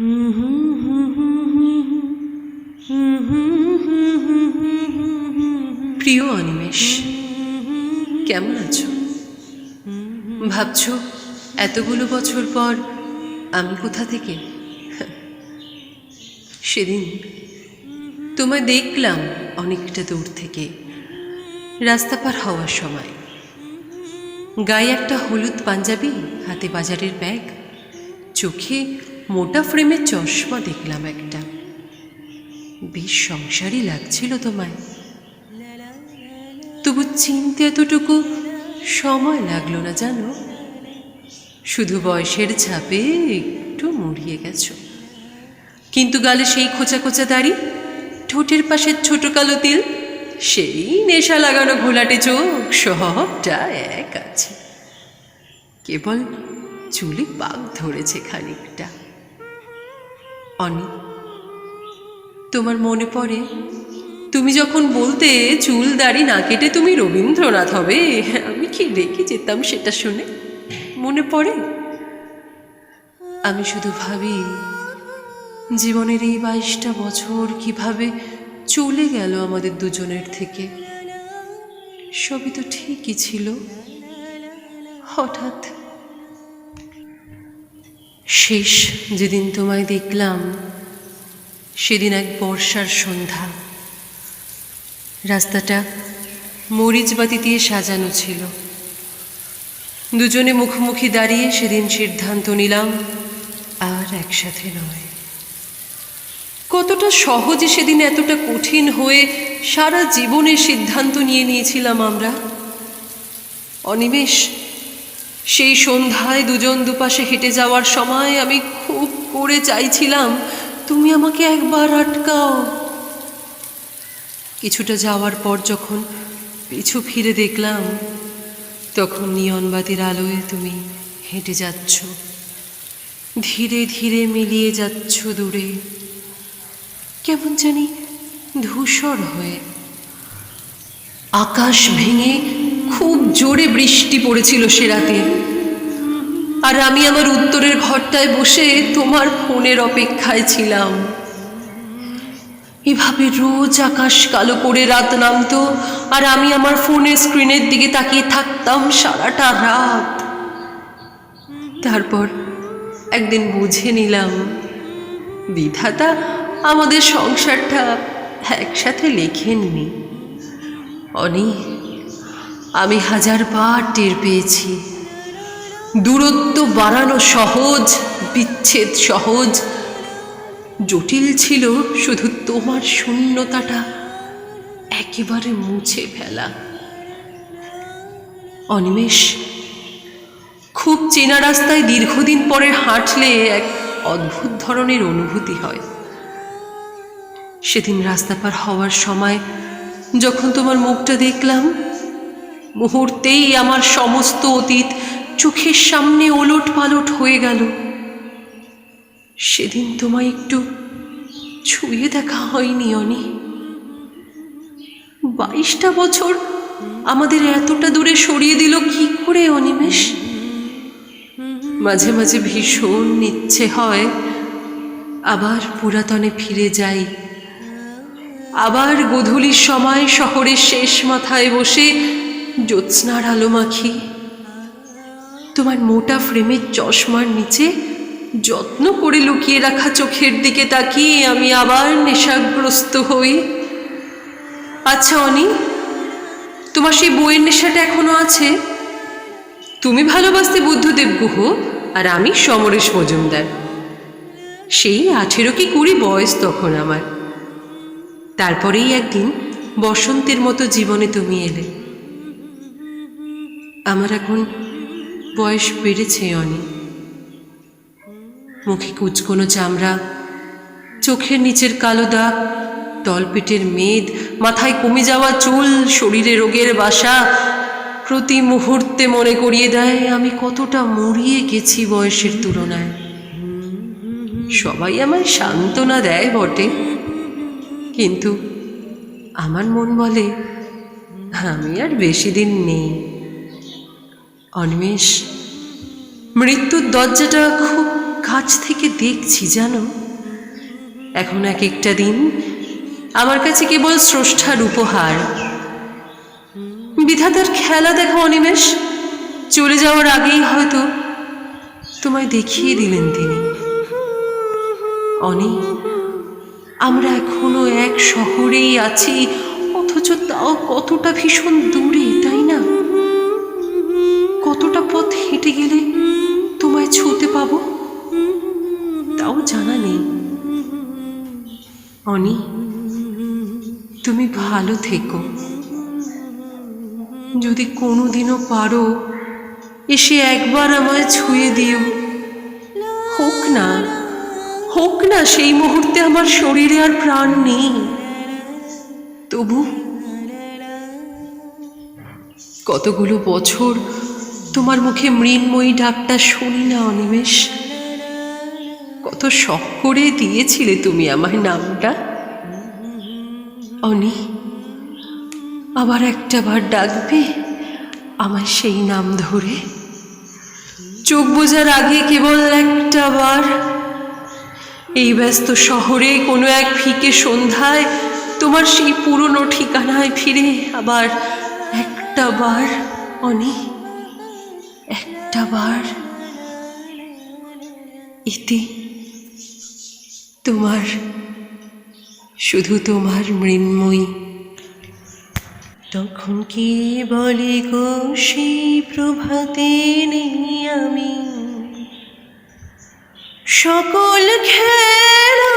প্রিয় অনিমেষ, কেমন আছো? ভাবছ এতগুলো বছর পর আমি কোথা থেকে? সেদিন তোমায় দেখলাম অনেকটা দূর থেকে, রাস্তা পার হওয়ার সময়। গায়ে একটা হলুদ পাঞ্জাবি, হাতে বাজারের ব্যাগ, চোখে মোটা ফ্রেমের চশমা দেখলাম একটা। বেশ সংসারই লাগছিল তোমায়। তবু চিনতে এতটুকু সময় লাগল না, জানো? শুধু বয়সের ছাপে একটু মুড়িয়ে গেছো। কিন্তু গালে সেই খোঁচা খোঁচা দাড়ি, ঠোঁটের পাশে ছোট কালো তিল, সেই নেশা লাগানো ঘোলাটে চোখ, সবটা এক আছে। কেবল চুলে পাক ধরেছে খানিকটা। অনি, তোমার মনে পড়ে, তুমি যখন বলতে চুল দাড়ি না কেটে তুমি রবীন্দ্রনাথ হবে, আমি কি রেখে যেতাম সেটা শুনে? মনে পড়ে? আমি শুধু ভাবি, জীবনের এই বাইশটা বছর কীভাবে চলে গেল আমাদের দুজনের থেকে। সবই তো ঠিকই ছিল। হঠাৎ শেষ যেদিন তোমায় দেখলাম, সেদিন এক বর্ষার সন্ধ্যা। রাস্তাটা মরিচবাতি দিয়ে সাজানো ছিল। দুজনে মুখোমুখি দাঁড়িয়ে সেদিন সিদ্ধান্ত নিলাম, আর একসাথে নয়। কতটা সহজে সেদিন এতটা কঠিন হয়ে সারা জীবনের সিদ্ধান্ত নিয়ে নিয়েছিলাম আমরা। অনিমেষ সেই সন্ধ্যায় দুজন দুপাশে হেঁটে যাওয়ার সময় আমি খুব করে চাইছিলাম, তুমি আমাকে একবার আটকাও। কিছুটা যাওয়ার পর যখন পিছু ফিরে দেখলাম, তখন নিয়নবাতির আলোয় তুমি হেঁটে যাচ্ছ। ধীরে ধীরে মিলিয়ে যাচ্ছ দূরে। কেমন জানি ধূসর হয়ে আকাশ ভেঙে খুব জোরে বৃষ্টি পড়েছিল সে রাতে। আর আমি আমার উত্তরের ঘরটায় বসে তোমার ফোনের অপেক্ষায় ছিলাম। এভাবে রোজ আকাশ কালো করে রাত নামতো, আর আমি আমার ফোনের স্ক্রিনের দিকে তাকিয়ে থাকতাম সারাটা রাত। তারপর একদিন বুঝে নিলাম, বিধাতা আমাদের সংসারটা একসাথে লেখেননি। অনি আমি হাজার বার টের পেয়েছি। দূরত্ব বাড়ানো সহজ, বিচ্ছেদ সহজ। জটিল ছিল শুধু তোমার শূন্যতাটা, একেবারে মুছে ফেলা। অনিমেষ, খুব চেনা রাস্তায় দীর্ঘদিন পরে হাঁটলে এক অদ্ভুত ধরনের অনুভূতি হয়। সেদিন রাস্তা পার হওয়ার সময় যখন তোমার মুখটা দেখলাম মুহূর্তেই আমার সমস্ত অতীত চোখের সামনে ওলট পালট হয়ে গেল। সেদিন তোমায় একটু ছুঁয়ে দেখা হয়নি, অনি। বাইশটা বছর আমাদের এতটা দূরে সরিয়ে দিল কি করে অনিমেষ মাঝে মাঝে ভীষণ ইচ্ছে হয় আবার পুরাতনে ফিরে যাই। আবার গধূলির সময় শহরের শেষ মাথায় বসে জ্যোৎস্নার আলো মাখি। তোমার মোটা ফ্রেমের চশমার নিচে যত্ন করে লুকিয়ে রাখা চোখের দিকে তাকিয়ে আমি আবার নেশাগ্রস্ত হই। আচ্ছা অনি, তোমার সেই বইয়ের নেশাটা এখনও আছে? তুমি ভালোবাসতে বুদ্ধদেব গুহ আর আমি সমরেশ মজুমদার। সেই আঠেরো কি কুড়ি বয়স তখন আমার। তারপরেই একদিন বসন্তের মতো জীবনে তুমি এলে। আমার এখন বয়স বেড়েছে অনেক মুখে কুচকোনো চামড়া, চোখের নিচের কালো দাগ, তলপেটের মেদ, মাথায় কমে যাওয়া চুল, শরীরে রোগের বাসা, প্রতি মুহূর্তে মনে করিয়ে দেয়, আমি কতটা মরিয়ে গেছি বয়সের তুলনায়। সবাই আমায় সান্ত্বনা দেয় বটে। কিন্তু আমার মন বলে, আমি আর বেশি দিন নেই। অন্মেষ, মৃত্যুর দরজাটা খুব কাছ থেকে দেখছি, জানো? এখন এক একটা দিন আমার কাছে কেবল স্রষ্টার উপহার। বিধাতার খেলা দেখা, অনিমেষ। চলে যাওয়ার আগেই হয়তো তোমায় দেখিয়ে দিলেন তিনি। অনি, আমরা এখনও এক শহরেই আছি, অথচ তাও কতটা ভীষণ দূরে। কতটা পথ হেঁটে গেলে তোমায় ছুঁতে পাবো? তাও জানা নেই। অনি, তুমি ভালো থেকো। যদি কোনোদিনও পারো, এসে একবার আমায় ছুঁয়ে দিও। হোক না হোক না, সেই মুহূর্তে আমার শরীরে আর প্রাণ নেই। তবু কতগুলো বছর তোমার মুখে মৃন্ময়ী ডাকটা শুনি না অনিমেষ। কত শখ করে দিয়েছিলে তুমি আমার নামটা। অনি, আবার একটা বার ডাকবে আমার সেই নাম ধরে। চোখ বোঝার আগে কেবল একটা বার। এই ব্যস্ত শহরে কোনো এক ফিকে সন্ধ্যায় তোমার সেই পুরনো ঠিকানায় ফিরে আবার একটা বার। অনি একটা বার এতে তোমার, শুধু তোমার মৃন্ময়ী। তখন কি বলে গো সেই প্রভাতে নেই আমি? সকল খেলা,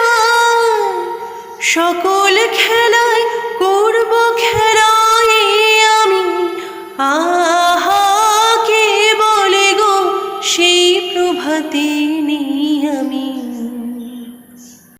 সকল খেলায় করব খেলায় আমি। আহা কে